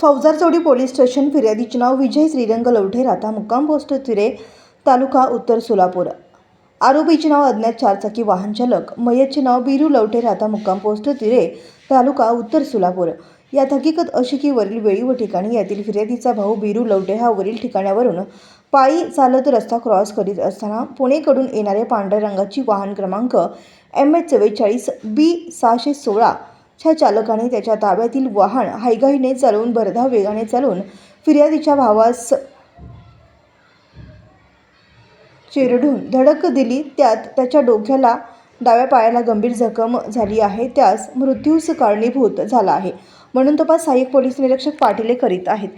फौजारचौडी police station फिर्यादीचे नाव विजय श्रीरंग लवठे राहता मुक्काम पोस्ट तिरे तालुका उत्तर सोलापूर. आरोपीचे नाव अज्ञात चारचाकी वाहन चालक मयतचे नाव बिरू लवठे राहता मुक्काम पोस्ट तिरे तालुका उत्तर सोलापूर. यात हकीकत अशी की वरील वेळी व ठिकाणी यातील फिर्यादीचा भाऊ बिरू लवटे हा वरील ठिकाणावरून पायी चालत रस्ता क्रॉस करीत असताना पुणेकडून येणाऱ्या पांढऱ्या रंगाची वाहन क्रमांक एम एच चव्वेचाळीस बी सहाशे सोळा च्या चालकाने त्याच्या ताब्यातील वाहन हायगाईने चालवून भरधाव वेगाने चालवून फिर्यादीच्या भावास चिरडून धडक दिली. त्यात त्याच्या डोक्याला डाव्या पायाला गंभीर जखम झाली आहे. त्यास मृत्यूस कारणीभूत झाला आहे. म्हणून तपास सहाय्यक पोलीस निरीक्षक पाटीले करीत आहेत.